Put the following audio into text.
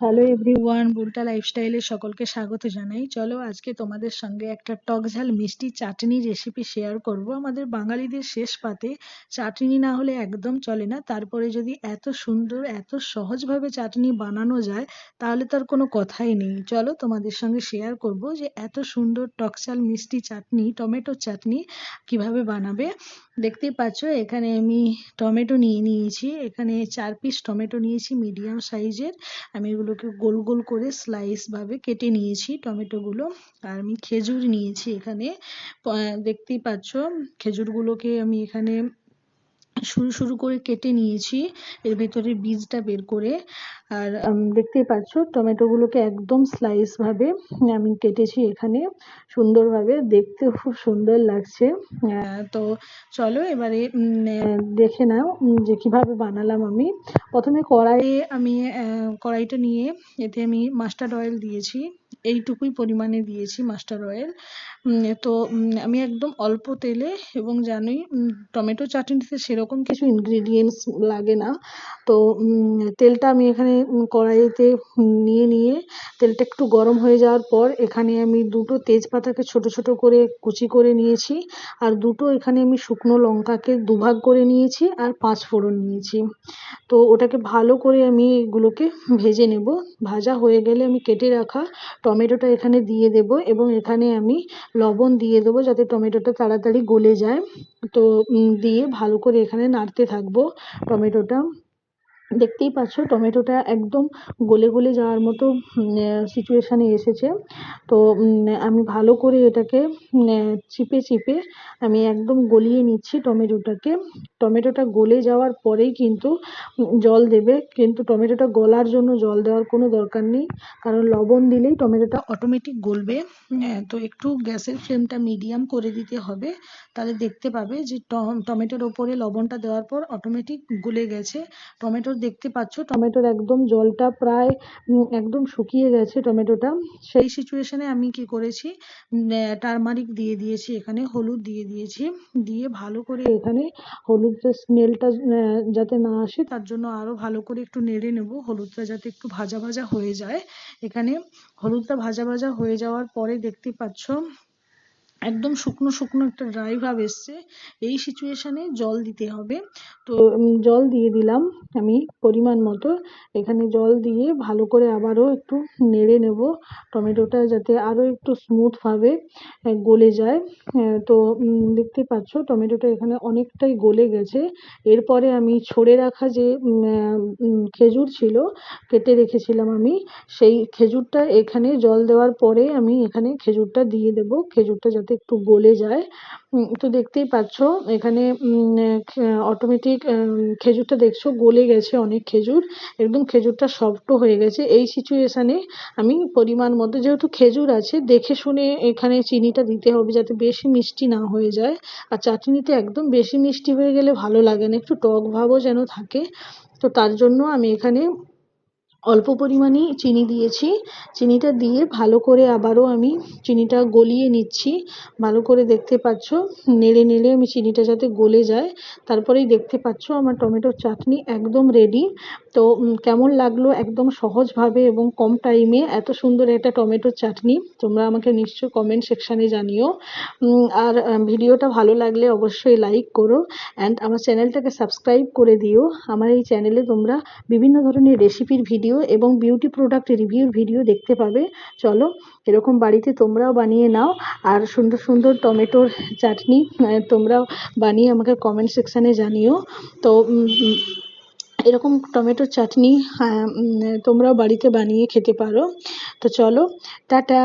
Hello everyone বুলটা লাইফস্টাইলে সকলকে স্বাগত জানাই। চলো আজকে তোমাদের সঙ্গে একটা টক ঝাল মিষ্টি চাটনি রেসিপি শেয়ার করব। আমাদের বাঙালিদের শেষ পাতে চাটনি না হলে একদম চলে না। তারপরে যদি এত সুন্দর, এত সহজভাবে চাটনি বানানো যায়, তাহলে তার কোনো কথাই নেই। চলো তোমাদের সঙ্গে শেয়ার করব যে এত সুন্দর টক ঝাল মিষ্টি চাটনি, টমেটো চাটনি কীভাবে বানাবে। দেখতেই পাচ্ছ, এখানে আমি টমেটো নিয়ে নিয়েছি। এখানে চার পিস টমেটো নিয়েছি মিডিয়াম সাইজের আমি এগুলোকে গোল গোল করে স্লাইস ভাবে কেটে নিয়েছি টমেটো গুলো। আর আমি খেজুর নিয়েছি এখানে। দেখতেই পাচ্ছ খেজুরগুলোকে আমি এখানে শুরু শুরু করে কেটে নিয়েছি। এর ভেতরে বীজটা বের করে। আর দেখতেই পাচ্ছ, টমেটোগুলোকে একদম স্লাইস ভাবে, আমি কেটেছি এখানে, সুন্দরভাবে। দেখতে খুব সুন্দর লাগছে। তো চলো এবারে দেখে নাও যে কীভাবে বানালাম আমি। প্রথমে কড়াইয়ে আমি কড়াইটা নিয়ে এতে আমি মাস্টার্ড অয়েল দিয়েছি। এইটুকুই পরিমাণে দিয়েছি মাস্টার অয়েল তো আমি একদম অল্প তেলে এবং জানোই টমেটো চাটনিতে সেরকম কিছু ইনগ্রিডিয়েন্টস লাগে না। তো তেলটা আমি এখানে কড়াইতে নিয়ে নিয়ে তেলটা একটু গরম হয়ে যাওয়ার পর এখানে আমি দুটো তেজপাতাকে ছোট ছোট করে কুচি করে নিয়েছি আর দুটো এখানে আমি শুকনো লঙ্কাকে দুভাগ করে নিয়েছি আর পাঁচ ফোড়ন নিয়েছি। তো ওটাকে ভালো করে আমি এগুলোকে ভেজে নেব। ভাজা হয়ে গেলে আমি কেটে রাখা টমেটোটা এখানে দিয়ে দেব এবং এখানে আমি লবণ দিয়ে দেবো যাতে টমেটোটা তাড়াতাড়ি গলে যায়। তো দিয়ে ভালো করে এখানে নাড়তে থাকব টমেটোটা। দেখতেই পাচ্ছ, টমেটোটা একদম গলে গলে যাওয়ার মতো সিচুয়েশানে এসেছে। তো আমি ভালো করে এটাকে চিপে চিপে আমি একদম গলিয়ে নিচ্ছি টমেটোটাকে। টমেটোটা গলে যাওয়ার পরেই কিন্তু জল দেবে। কিন্তু টমেটোটা গলার জন্য জল দেওয়ার কোনো দরকার নেই। কারণ লবণ দিলেই টমেটোটা অটোমেটিক গলবে। তো একটু গ্যাসের ফ্লেমটা মিডিয়াম করে দিতে হবে। তাহলে দেখতে পাবে যে টমেটোর ওপরে লবণটা দেওয়ার পর অটোমেটিক গলে গেছে। টমেটোর দেখতে পাচ্ছ, টমেটোর একদম জলটা প্রায় একদম শুকিয়ে গেছে টমেটোটা। সেই সিচুয়েশনে আমি কি করেছি টারমারিক দিয়ে দিয়েছি, এখানে হলুদ দিয়ে দিয়েছি। দিয়ে ভালো করে এখানে হলুদের স্মেলটা যাতে না আসে, তার জন্য আরও ভালো করে একটু নেড়ে নেব। হলুদটা যাতে একটু ভাজা ভাজা হয়ে যায়। এখানে হলুদটা ভাজা ভাজা হয়ে যাওয়ার পরে দেখতে পাচ্ছ একদম শুকনো শুকনো একটা ড্রাই ভাব এসছে। এই সিচুয়েশানে জল দিতে হবে। তো জল দিয়ে দিলাম আমি পরিমাণ মতো। এখানে জল দিয়ে ভালো করে আবারও একটু নেড়ে নেব। টমেটোটা যাতে আরও একটু স্মুথভাবে গলে যায়। তো দেখতে পাচ্ছ টমেটোটা এখানে অনেকটাই গলে গেছে। এরপরে আমি ছড়ে রাখা যে খেজুর ছিল, কেটে রেখেছিলাম আমি। সেই খেজুরটা এখানে জল দেওয়ার পরে আমি এখানে খেজুরটা দিয়ে দেব। খেজুরটা যাতে একটু গলে যায়। তো দেখতেই পাচ্ছ, এখানে অটোমেটিক খেজুরটা দেখছ, গলে গেছে অনেক খেজুর। একদম খেজুরটা সফটও হয়ে গেছে। এই সিচুয়েশানে আমি পরিমাণ মতো, যেহেতু খেজুর আছে, দেখে শুনে এখানে চিনিটা দিতে হবে যাতে বেশি মিষ্টি না হয়ে যায়। আর চাটনিতে একদম বেশি মিষ্টি হয়ে গেলে ভালো লাগে না, একটু টক ভাবও যেন থাকে। তো তার জন্য আমি এখানে অল্প পরিমাণেই চিনি দিয়েছি। চিনিটা দিয়ে ভালো করে আবারও আমি চিনিটা গলিয়ে নিচ্ছি। ভালো করে দেখতে পাচ্ছ, নেড়ে নেড়ে আমি চিনিটা যাতে গলে যায়। তারপরেই দেখতে পাচ্ছ আমার টমেটোর চাটনি একদম রেডি তো কেমন লাগল একদম সহজভাবে এবং কম টাইমে এত সুন্দর একটা টমেটোর চাটনি? তোমরা আমাকে নিশ্চয়ই কমেন্ট সেকশানে জানিও। আর ভিডিওটা ভালো লাগলে অবশ্যই লাইক করো অ্যান্ড আমার চ্যানেলটাকে সাবস্ক্রাইব করে দিও। আমার এই চ্যানেলে তোমরা বিভিন্ন ধরনের রেসিপির ভিডিও এবং বিউটি প্রোডাক্ট রিভিউর ভিডিও দেখতে পাবে। চলো, এরকম বাড়িতে তোমরাও বানিয়ে নাও। আর সুন্দর সুন্দর টমেটোর চাটনি তোমরাও বানিয়ে আমাকে কমেন্ট সেকশানে জানিও। তো এরকম টমেটোর চাটনি তোমরাও বাড়িতে বানিয়ে খেতে পারো। তো চলো, টাটা।